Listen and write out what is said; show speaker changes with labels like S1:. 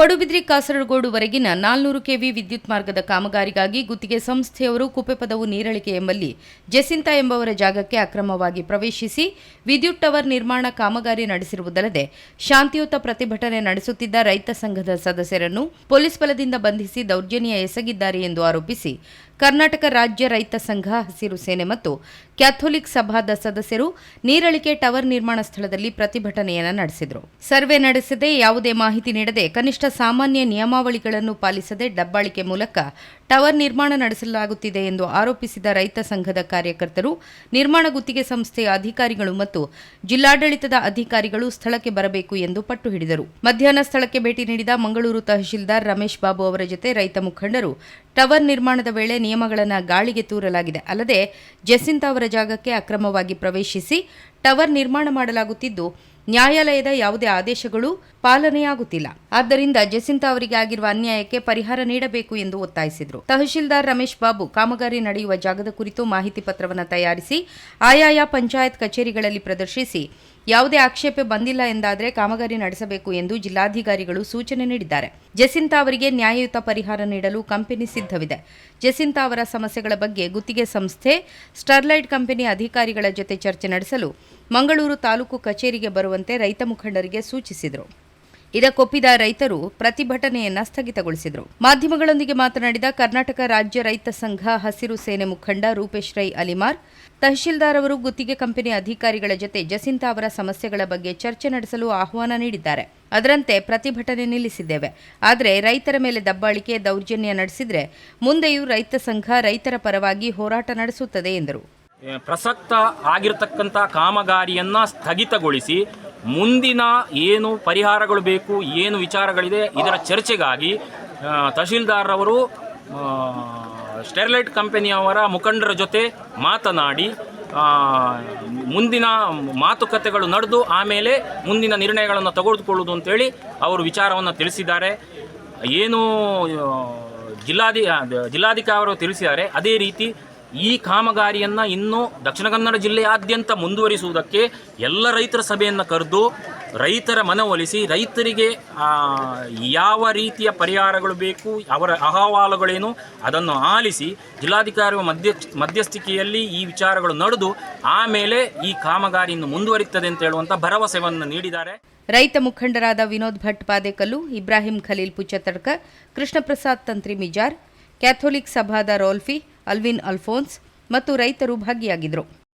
S1: Padubidri ಕಾಸರಗೋಡುವರೆಗಿನ ನಾಲ್ನೂರು KV ವಿದ್ಯುತ್ ಮಾರ್ಗದ ಕಾಮಗಾರಿಗಾಗಿ ಗುತ್ತಿಗೆ ಸಂಸ್ಥೆಯವರು ಕುಪೆಪದವು ನೀರಳಿಕೆ ಎಂಬಲ್ಲಿ ಜೆಸಿಂತಾ ಎಂಬವರ ಜಾಗಕ್ಕೆ ಅಕ್ರಮವಾಗಿ ಪ್ರವೇಶಿಸಿ ವಿದ್ಯುತ್ ಟವರ್ ನಿರ್ಮಾಣ ಕಾಮಗಾರಿ ನಡೆಸಿರುವುದಲ್ಲದೆ ಶಾಂತಿಯುತ ಪ್ರತಿಭಟನೆ ನಡೆಸುತ್ತಿದ್ದ ರೈತ ಸಂಘದ ಸದಸ್ಯರನ್ನು ಪೊಲೀಸ್ ಬಲದಿಂದ ಬಂಧಿಸಿ ದೌರ್ಜನ್ಯ ಎಸಗಿದ್ದಾರೆ ಎಂದು ಆರೋಪಿಸಿ ಕರ್ನಾಟಕ ರಾಜ್ಯ ರೈತ ಸಂಘ, ಹಸಿರು ಸೇನೆ ಮತ್ತು ಕ್ಯಾಥೋಲಿಕ್ ಸಭಾದ ಸದಸ್ಯರು ನೀರಳಿಕೆ ಟವರ್ ನಿರ್ಮಾಣ ಸ್ಥಳದಲ್ಲಿ ಪ್ರತಿಭಟನೆಯನ್ನು ನಡೆಸಿದರು. ಸರ್ವೆ ನಡೆಸದೆ ಯಾವುದೇ ಮಾಹಿತಿ ನೀಡದೆ ಕನಿಷ್ಠ ಸಾಮಾನ್ಯ ನಿಯಮಾವಳಿಗಳನ್ನು ಪಾಲಿಸದೆ ಡಬ್ಬಾಳಿಕೆ ಮೂಲಕ ಟವರ್ ನಿರ್ಮಾಣ ನಡೆಸಲಾಗುತ್ತಿದೆ ಎಂದು ಆರೋಪಿಸಿದ ರೈತ ಸಂಘದ ಕಾರ್ಯಕರ್ತರು, ನಿರ್ಮಾಣ ಗುತ್ತಿಗೆ ಸಂಸ್ಥೆಯ ಅಧಿಕಾರಿಗಳು ಮತ್ತು ಜಿಲ್ಲಾಡಳಿತದ ಅಧಿಕಾರಿಗಳು ಸ್ಥಳಕ್ಕೆ ಬರಬೇಕು ಎಂದು ಪಟ್ಟು ಹಿಡಿದರು. ಮಧ್ಯಾಹ್ನ ಸ್ಥಳಕ್ಕೆ ಭೇಟಿ ನೀಡಿದ ಮಂಗಳೂರು ತಹಶೀಲ್ದಾರ್ ರಮೇಶ್ ಬಾಬು ಅವರ ಜೊತೆ ರೈತ ಮುಖಂಡರು ಟವರ್ ನಿರ್ಮಾಣದ ವೇಳೆ ನಿಯಮಗಳನ್ನು ಗಾಳಿಗೆ ತೂರಲಾಗಿದೆ. ಅಲ್ಲದೆ ಜೆಸಿಂತಾ ಅವರ ಜಾಗಕ್ಕೆ ಅಕ್ರಮವಾಗಿ ಪ್ರವೇಶಿಸಿ ಟವರ್ ನಿರ್ಮಾಣ ಮಾಡಲಾಗುತ್ತಿದ್ದು ನ್ಯಾಯಾಲಯದ ಯಾವುದೇ ಆದೇಶಗಳು ಪಾಲನೆಯಾಗುತ್ತಿಲ್ಲ. ಆದ್ದರಿಂದ ಜಸಿಂತ ಅವರಿಗೆ ಆಗಿರುವ ಅನ್ಯಾಯಕ್ಕೆ ಪರಿಹಾರ ನೀಡಬೇಕು ಎಂದು ಒತ್ತಾಯಿಸಿದರು. ತಹಶೀಲ್ದಾರ್ ರಮೇಶ್ ಬಾಬು ಕಾಮಗಾರಿ ನಡೆಯುವ ಜಾಗದ ಕುರಿತು ಮಾಹಿತಿ ಪತ್ರವನ್ನು ತಯಾರಿಸಿ, ಆಯಾಯ ಪಂಚಾಯತ್ ಕಚೇರಿಗಳಲ್ಲಿ ಪ್ರದರ್ಶಿಸಿ, ಯಾವುದೇ ಆಕ್ಷೇಪ ಬಂದಿಲ್ಲ ಎಂದಾದರೆ ಕಾಮಗಾರಿ ನಡೆಸಬೇಕು ಎಂದು ಜಿಲ್ಲಾಧಿಕಾರಿಗಳು ಸೂಚನೆ ನೀಡಿದ್ದಾರೆ. ಜಸಿಂತ ಅವರಿಗೆ ನ್ಯಾಯಯುತ ಪರಿಹಾರ ನೀಡಲು ಕಂಪನಿ ಸಿದ್ಧವಿದೆ. ಜಸಿಂತ ಅವರ ಸಮಸ್ಯೆಗಳ ಬಗ್ಗೆ ಗುತ್ತಿಗೆ ಸಂಸ್ಥೆ, ಸ್ಟರ್ಲೈಟ್ ಕಂಪನಿ ಅಧಿಕಾರಿಗಳ ಜೊತೆ ಚರ್ಚೆ ನಡೆಸಲು ಮಂಗಳೂರು ತಾಲೂಕು ಕಚೇರಿಗೆ ಬರುವಂತೆ ರೈತ ಮುಖಂಡರಿಗೆ ಸೂಚಿಸಿದರು. ಇದಕ್ಕೊಪ್ಪಿದ ರೈತರು ಪ್ರತಿಭಟನೆಯನ್ನ ಸ್ಥಗಿತಗೊಳಿಸಿದರು. ಮಾಧ್ಯಮಗಳೊಂದಿಗೆ ಮಾತನಾಡಿದ ಕರ್ನಾಟಕ ರಾಜ್ಯ ರೈತ ಸಂಘ ಹಸಿರು ಸೇನೆ ಮುಖಂಡ ರೂಪೇಶ್ ರೈ ಅಲಿಮಾರ್, ತಹಶೀಲ್ದಾರ್ ಅವರು ಗುತ್ತಿಗೆ ಕಂಪನಿ ಅಧಿಕಾರಿಗಳ ಜೊತೆ ಜಸಿಂತಾ ಅವರ ಸಮಸ್ಯೆಗಳ ಬಗ್ಗೆ ಚರ್ಚೆ ನಡೆಸಲು ಆಹ್ವಾನ ನೀಡಿದ್ದಾರೆ. ಅದರಂತೆ ಪ್ರತಿಭಟನೆ ನಿಲ್ಲಿಸಿದ್ದೇವೆ. ಆದರೆ ರೈತರ ಮೇಲೆ ದಬ್ಬಾಳಿಕೆ, ದೌರ್ಜನ್ಯ ನಡೆಸಿದರೆ ಮುಂದೆಯೂ ರೈತ ಸಂಘ ರೈತರ ಪರವಾಗಿ ಹೋರಾಟ ನಡೆಸುತ್ತದೆ ಎಂದರು.
S2: ಪ್ರಸಕ್ತ ಆಗಿರತಕ್ಕಂಥ ಕಾಮಗಾರಿಯನ್ನು ಸ್ಥಗಿತಗೊಳಿಸಿ ಮುಂದಿನ ಏನು ಪರಿಹಾರಗಳು ಬೇಕು, ಏನು ವಿಚಾರಗಳಿದೆ ಇದರ ಚರ್ಚೆಗಾಗಿ ತಹಶೀಲ್ದಾರ್ರವರು ಸ್ಟೆರ್ಲೈಟ್ ಕಂಪನಿಯವರ ಮುಖಂಡರ ಜೊತೆ ಮಾತನಾಡಿ ಮುಂದಿನ ಮಾತುಕತೆಗಳು ನಡೆದು ಆಮೇಲೆ ಮುಂದಿನ ನಿರ್ಣಯಗಳನ್ನು ತೆಗೆದುಕೊಳ್ಳುವುದು ಅಂತೇಳಿ ಅವರು ವಿಚಾರವನ್ನು ತಿಳಿಸಿದ್ದಾರೆ. ಏನು ಜಿಲ್ಲಾಧಿ ಜಿಲ್ಲಾಧಿಕಾರಿ ಅವರು ತಿಳಿಸಿದ್ದಾರೆ. ಅದೇ ರೀತಿ ಈ ಕಾಮಗಾರಿಯನ್ನು ಇನ್ನೂ ದಕ್ಷಿಣ ಕನ್ನಡ ಜಿಲ್ಲೆಯಾದ್ಯಂತ ಮುಂದುವರಿಸುವುದಕ್ಕೆ ಎಲ್ಲ ರೈತರ ಸಭೆಯನ್ನು ಕರೆದು ರೈತರ ಮನವೊಲಿಸಿ ರೈತರಿಗೆ ಯಾವ ರೀತಿಯ ಪರಿಹಾರಗಳು ಬೇಕು, ಅವರ ಅಹವಾಲುಗಳೇನು ಅದನ್ನು ಆಲಿಸಿ ಜಿಲ್ಲಾಧಿಕಾರಿ ಮಧ್ಯ, ಮಧ್ಯಸ್ಥಿಕೆಯಲ್ಲಿ ಈ ವಿಚಾರಗಳು ನಡೆದು ಆಮೇಲೆ ಈ ಕಾಮಗಾರಿಯನ್ನು ಇನ್ನು ಮುಂದುವರಿಯುತ್ತದೆ ಅಂತ ಹೇಳುವಂಥ ಭರವಸೆಯನ್ನು ನೀಡಿದ್ದಾರೆ.
S1: ರೈತ ಮುಖಂಡರಾದ ವಿನೋದ್ ಭಟ್ ಪಾದೇಕಲ್ಲು ಇಬ್ರಾಹಿಂ ಖಲೀಲ್ ಪುಚ್ಚತಡ್ಕ, ಕೃಷ್ಣಪ್ರಸಾದ್ ತಂತ್ರಿ ಮಿಜಾರ್, ಕ್ಯಾಥೋಲಿಕ್ ಸಭಾದ ರೋಲ್ಫಿ ಅಲ್ವಿನ್ ಅಲ್ಫೋನ್ಸ್ ಮತ್ತು ರೈತರು ಭಾಗಿಯಾಗಿದ್ದರು.